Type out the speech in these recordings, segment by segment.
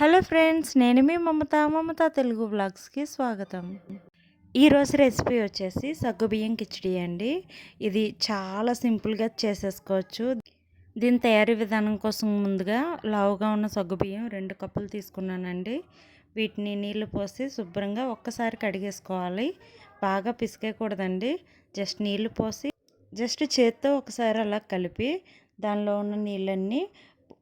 Hello friends నేను మీ మమత మమత తెలుగు బ్లాగ్స్కి స్వాగతం. ఈరోజు రెసిపీ వచ్చేసి సగ్గుబియ్యం కిచడీ అండి. ఇది చాలా సింపుల్గా చేసేసుకోవచ్చు. దీని తయారీ విధానం కోసం ముందుగా లావుగా ఉన్న సగ్గుబియ్యం రెండు కప్పులు తీసుకున్నానండి. వీటిని నీళ్ళు పోసి శుభ్రంగా ఒక్కసారి కడిగేసుకోవాలి. బాగా పిసికేయకూడదండి జస్ట్ నీళ్ళు పోసి జస్ట్ చేత్తో ఒకసారి అలా కలిపి దానిలో ఉన్న నీళ్ళన్నీ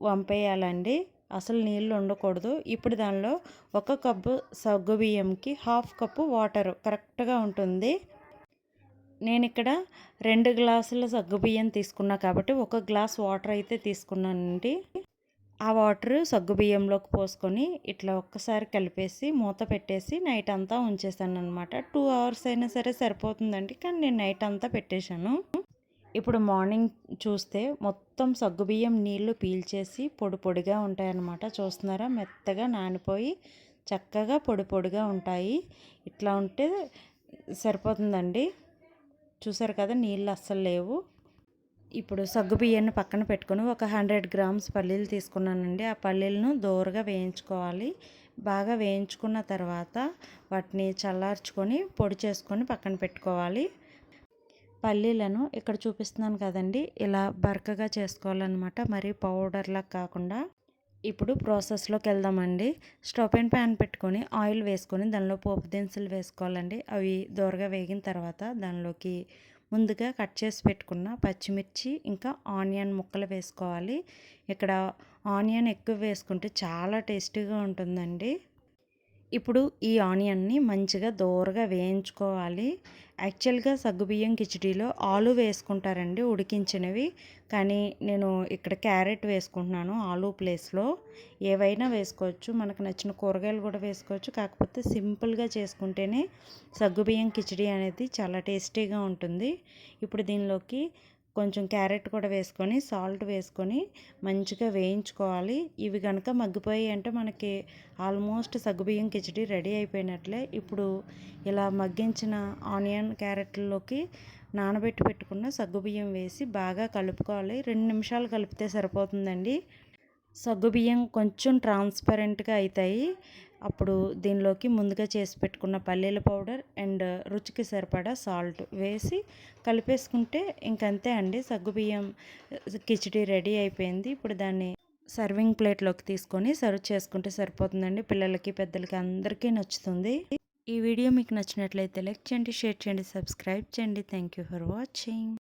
వంపేయాలండి. అసలు నీళ్ళు ఉండకూడదు. ఇప్పుడు దానిలో ఒక కప్పు సగ్గు బియ్యంకి హాఫ్ కప్పు వాటర్ కరెక్ట్గా ఉంటుంది. నేను ఇక్కడ రెండు గ్లాసుల సగ్గు బియ్యం తీసుకున్నా కాబట్టి ఒక గ్లాస్ వాటర్ అయితే తీసుకున్నానండి. ఆ వాటర్ సగ్గు బియ్యంలోకి పోసుకొని ఇట్లా ఒక్కసారి కలిపేసి మూత పెట్టేసి నైట్ అంతా ఉంచేసాను అనమాట టూ అవర్స్ అయినా సరే సరిపోతుందండి. కానీ నేను నైట్ అంతా పెట్టేశాను. ఇప్పుడు మార్నింగ్ చూస్తే మొత్తం సగ్గుబియ్యం నీళ్ళు పీల్చేసి పొడి పొడిగా ఉంటాయన్నమాట. చూస్తున్నారా? మెత్తగా నానిపోయి చక్కగా పొడి పొడిగా ఉంటాయి. ఇట్లా ఉంటే సరిపోతుందండి. చూసారు కదా? నీళ్ళు అస్సలు లేవు. ఇప్పుడు సగ్గు బియ్యాన్ని పక్కన పెట్టుకొని ఒక హండ్రెడ్ గ్రామ్స్ పల్లీలు తీసుకున్నానండి. ఆ పల్లీలను దోరగా వేయించుకోవాలి. బాగా వేయించుకున్న తర్వాత వాటిని చల్లార్చుకొని పొడి చేసుకొని పక్కన పెట్టుకోవాలి. పల్లీలను ఇక్కడ చూపిస్తున్నాను కదండి. ఇలా బరకగా చేసుకోవాలన్నమాట. మరి పౌడర్లా కాకుండా ఇప్పుడు ప్రాసెస్లోకి వెళ్దామండి. స్టవ్ అండ్ ప్యాన్ పెట్టుకొని ఆయిల్ వేసుకొని దానిలో పోపు దినుసులు వేసుకోవాలండి. అవి దూరగా వేగిన తర్వాత దానిలోకి ముందుగా కట్ చేసి పెట్టుకున్న పచ్చిమిర్చి ఇంకా ఆనియన్ ముక్కలు వేసుకోవాలి. ఇక్కడ ఆనియన్ ఎక్కువ వేసుకుంటే చాలా టేస్టీగా ఉంటుందండి. ఇప్పుడు ఈ ఆనియన్ని మంచిగా దోరగా వేయించుకోవాలి. యాక్చువల్గా సగ్గుబియ్యం కిచడీలో ఆలు వేసుకుంటారండి ఉడికించినవి. కానీ నేను ఇక్కడ క్యారెట్ వేసుకుంటున్నాను ఆలు ప్లేస్లో. ఏవైనా వేసుకోవచ్చు. మనకు నచ్చిన కూరగాయలు కూడా వేసుకోవచ్చు. కాకపోతే సింపుల్గా చేసుకుంటేనే సగ్గుబియ్యం కిచడీ అనేది చాలా టేస్టీగా ఉంటుంది. ఇప్పుడు దీనిలోకి కొంచెం క్యారెట్ కూడా వేసుకొని సాల్ట్ వేసుకొని మంచిగా వేయించుకోవాలి. ఇవి కనుక మగ్గిపోయాయి అంటే మనకి ఆల్మోస్ట్ సగ్గుబియ్యం కిచడి రెడీ అయిపోయినట్లే. ఇప్పుడు ఇలా మగ్గించిన ఆనియన్ క్యారెట్లలోకి నానబెట్టి పెట్టుకున్న సగ్గుబియ్యం వేసి బాగా కలుపుకోవాలి. రెండు నిమిషాలు కలిపితే సరిపోతుందండి. సగ్గుబియ్యం కొంచెం ట్రాన్స్పరెంట్గా అవుతాయి అప్పుడు దీనిలోకి ముందుగా చేసి పెట్టుకున్న పల్లీల పౌడర్ అండ్ రుచికి సరిపడా సాల్ట్ వేసి కలిపేసుకుంటే ఇంకంతే అండి. సగ్గుబియ్యం కిచడీ రెడీ అయిపోయింది. ఇప్పుడు దాన్ని సర్వింగ్ ప్లేట్లోకి తీసుకొని సర్వ్ చేసుకుంటే సరిపోతుందండి. పిల్లలకి పెద్దలకి అందరికీ నచ్చుతుంది. ఈ వీడియో మీకు నచ్చినట్లయితే లైక్ చేయండి షేర్ చేయండి సబ్స్క్రైబ్ చేయండి. Thank you for watching.